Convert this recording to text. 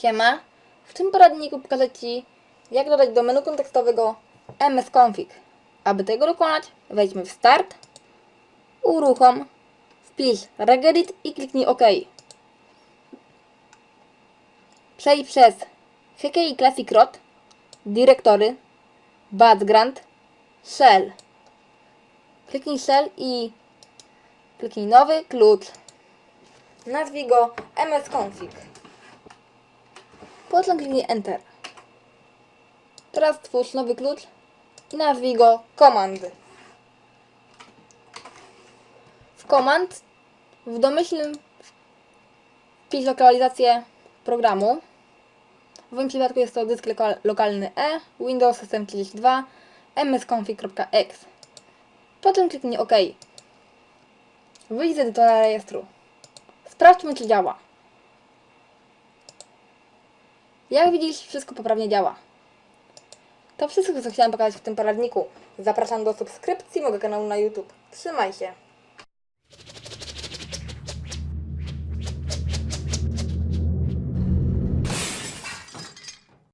Siema. W tym poradniku pokażę Ci, jak dodać do menu kontekstowego msconfig. Aby tego dokonać, wejdźmy w Start, uruchom, wpisz regedit i kliknij OK. Przejdź przez HKI Classic ROT, dyrektory, background, shell. Kliknij shell i kliknij nowy klucz. Nazwij go msconfig. Potem kliknij Enter. Teraz twórz nowy klucz i nazwij go Command. W Command w domyślnym wpisz lokalizację programu. W moim przypadku jest to dysk loka- lokalny E, Windows System 32, msconfig.exe. Potem kliknij OK. Wyjdź z edytora rejestru. Sprawdźmy, czy działa. Jak widzisz, wszystko poprawnie działa. To wszystko, co chciałam pokazać w tym poradniku. Zapraszam do subskrypcji mojego kanału na YouTube. Trzymaj się!